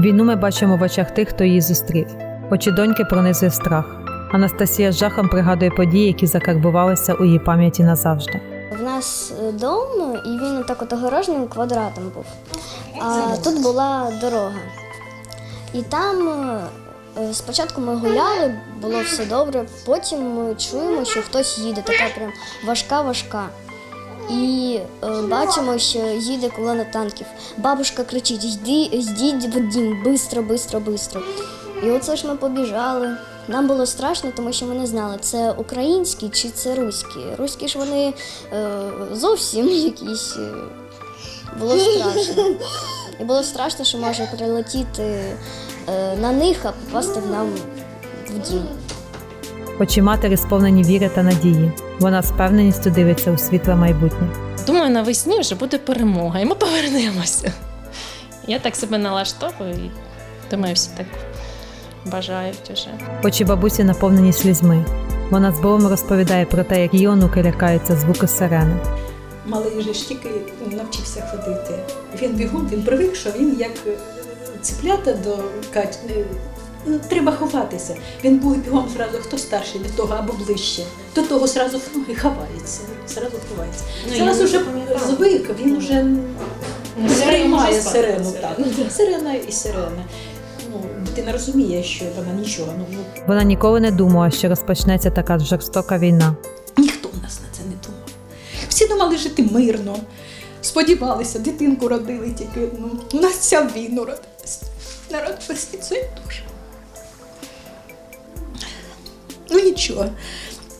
Війну ми бачимо в очах тих, хто її зустрів. Очі доньки пронизує страх. Анастасія з жахом пригадує події, які закарбувалися у її пам'яті назавжди. В нас е, дом, і він так от огороженим квадратом був. А тут була дорога. І там е, спочатку ми гуляли, було все добре, потім ми чуємо, що хтось їде, така прям важка-важка. І е, бачимо, що їде колона танків. Бабушка кричить: йди, йдіть в дім, бистро, бистро, бистро. І оце ж ми побіжали. Нам було страшно, тому що ми не знали, це українські чи це руські. Руські ж вони е, зовсім якісь. е, Було страшно. І було страшно, що може прилетіти е, на них, а попасти нам в дім. Очі матері сповнені віри та надії. Вона з певненістю дивиться у світле майбутнє. Думаю, навесні вже буде перемога, і ми повернемося. Я так себе налаштовую і думаю, всі так бажають уже. Очі бабусі наповнені слізьми. Вона з болем розповідає про те, як її онуки лякаються звуку сирени. Малий же ж тільки навчився ходити. Він бігом, він привик, що він як цеплята до Кать. Треба ховатися. Він був бігом зразу, хто старший до того або ближче. До того зразу в ноги ховається. Зразу ховається. Ну, Зараз пам'ятала. звик, він уже Ну, сприймає сирену. Так. Сирена і сирена. Ну, дитина розуміє, що вона нічого. Ну, ну, Вона ніколи не думала, що розпочнеться така жорстока війна. Ніхто в нас на це не думав. Всі думали жити мирно. Сподівалися, дитинку родили тільки. Ну, у нас ця війну родилась. Народ це дуже. Ну нічого,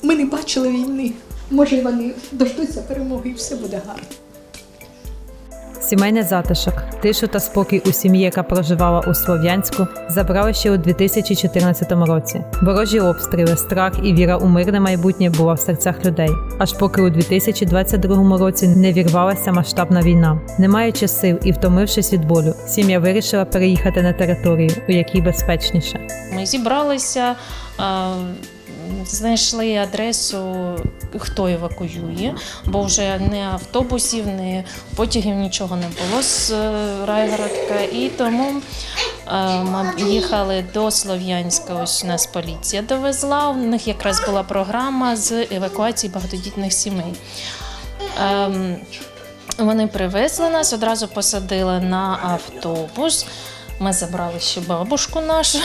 ми не бачили війни. Може, вони дождуться перемоги і все буде гарно. Сімейний затишок, тишу та спокій у сім'ї, яка проживала у Слов'янську, забрали ще у 2014 році. Ворожі обстріли, страх і віра у мирне майбутнє була в серцях людей. Аж поки у 2022 році не вірвалася масштабна війна. Не маючи сил і втомившись від болю, сім'я вирішила переїхати на територію, у якій безпечніше. Ми зібралися, а, знайшли адресу, хто евакуює, бо вже не автобусів, не потягів нічого не було з е, Райгородка. І тому е, ми їхали до Слов'янська. Ось нас поліція довезла. У них якраз була програма з евакуації багатодітних сімей. Ем, Вони привезли нас, одразу посадили на автобус. Ми забрали ще бабушку нашу.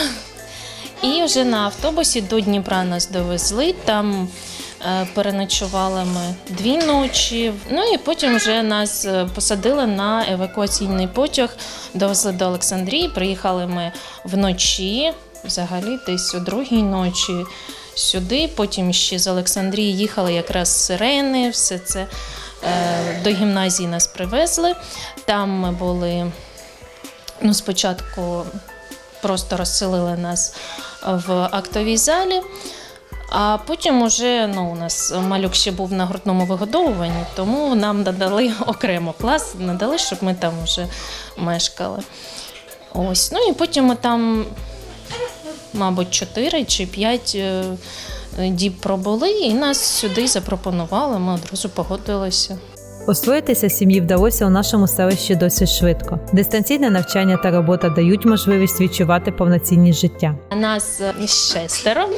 І вже на автобусі до Дніпра нас довезли. Там е, переночували ми дві ночі. Ну і потім вже нас е, посадили на евакуаційний потяг, довезли до Олександрії. Приїхали ми вночі, взагалі десь о другій ночі сюди. Потім ще з Олександрії їхали якраз сирени, все це е, до гімназії нас привезли. Там ми були ну, спочатку просто розселили нас в актовій залі. А потім уже ну, у нас малюк ще був на грудному вигодовуванні, тому нам надали окремо клас, надали, щоб ми там вже мешкали. Ось. Ну і потім ми там, мабуть, 4 чи 5 діб пробули, і нас сюди запропонували. Ми одразу погодилися. Освоїтися сім'ї вдалося у нашому селищі досить швидко. Дистанційне навчання та робота дають можливість відчувати повноцінність життя. Нас е, шестеро,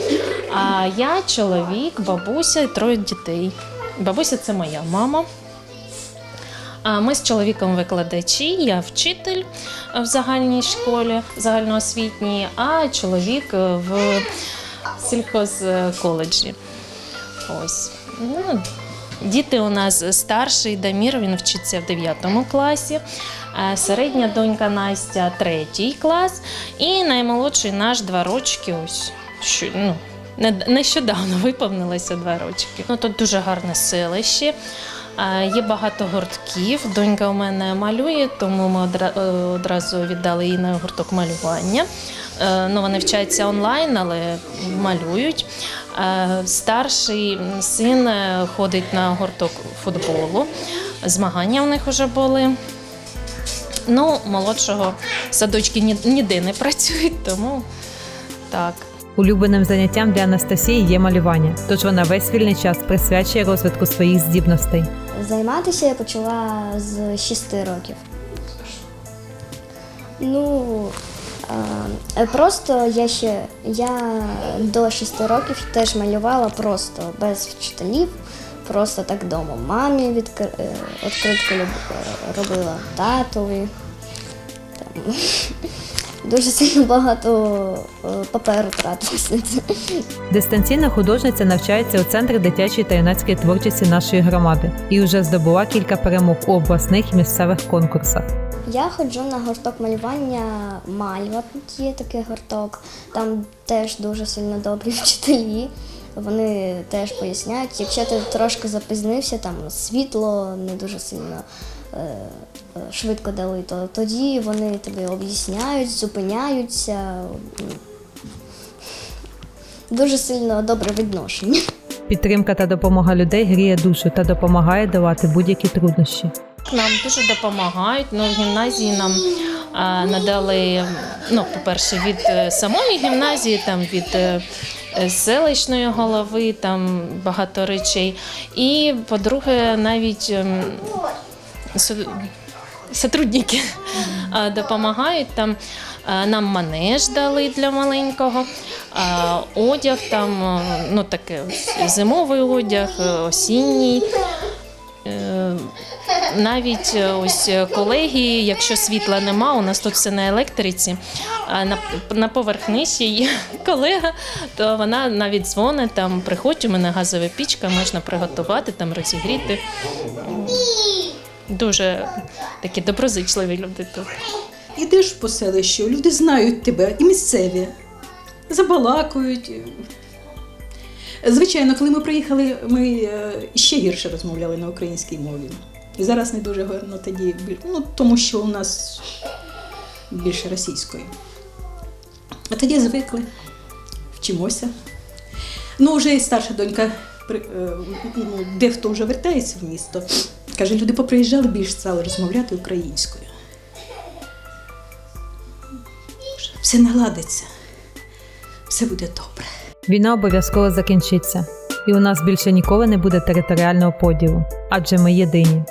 а я чоловік, бабуся і троє дітей. Бабуся це моя мама. Ми з чоловіком викладачі, я вчитель в загальній школі, загальноосвітній, а чоловік е, в сільхозколеджі. Ось. Діти у нас старший Дамір, він вчиться в 9 класі. Середня донька Настя третій клас. І наймолодший наш два рочки. Ось що, ну, не- нещодавно виповнилося два рочки. Ну, тут дуже гарне селище. Є багато гуртків. Донька у мене малює, тому ми е, одразу віддали їй на гурток малювання. Е, Ну, вони вчаться онлайн, але малюють. Е, Старший син е, ходить на гурток футболу. Змагання у них вже були. Ну, молодшого садочки ні- ніде не працюють, тому так. Улюбленим заняттям для Анастасії є малювання, тож вона весь вільний час присвячує розвитку своїх здібностей. Займатися я почала з 6 років. Ну, Просто я ще я до 6 років теж малювала просто без вчителів, просто так вдома. Мамі відкр... е, відкритку е, робила татові. Там, дуже сильно багато е, паперу тратилось на це. Дистанційна художниця навчається у центрі дитячої та юнацької творчості нашої громади і вже здобула кілька перемог у обласних і місцевих конкурсах. Я ходжу на гурток малювання Мальва. Є такий гурток. Там теж дуже сильно добрі вчителі. Вони теж поясняють, якщо ти трошки запізнився, там світло не дуже сильно швидко дали, то тоді вони тобі об'ясняють, зупиняються. Дуже сильно добре відношення. Підтримка та допомога людей гріє душу та допомагає долати будь-які труднощі. Нам дуже допомагають. Ну, в гімназії нам а, надали, ну, по-перше, від е, самої гімназії, там від е, е, селищної голови, там багато речей. І, по-друге, навіть ем, сотрудники допомагають там. Нам манеж дали для маленького, одяг там, ну таке зимовий одяг, е, осінній. Е, навіть е, ось колеги, якщо світла нема, у нас тут все на електриці, а на, на поверх нижче є колега, то вона навіть дзвонить, там приходь, у мене газова пічка, можна приготувати, там розігріти. Дуже такі доброзичливі люди тут. Ідеш по селищу, люди знають тебе і місцеві, забалакують. Звичайно, коли ми приїхали, ми е, ще гірше розмовляли на українській мові. І зараз не дуже гарно тоді, ну, тому що у нас більше російської. А тоді звикли, вчимося. Ну, вже і старша донька, дехто вже вертається в місто. Каже, люди поприїжджали, більш стали розмовляти українською. Все наладиться, все буде добре. Війна обов'язково закінчиться, і у нас більше ніколи не буде територіального поділу, адже ми єдині.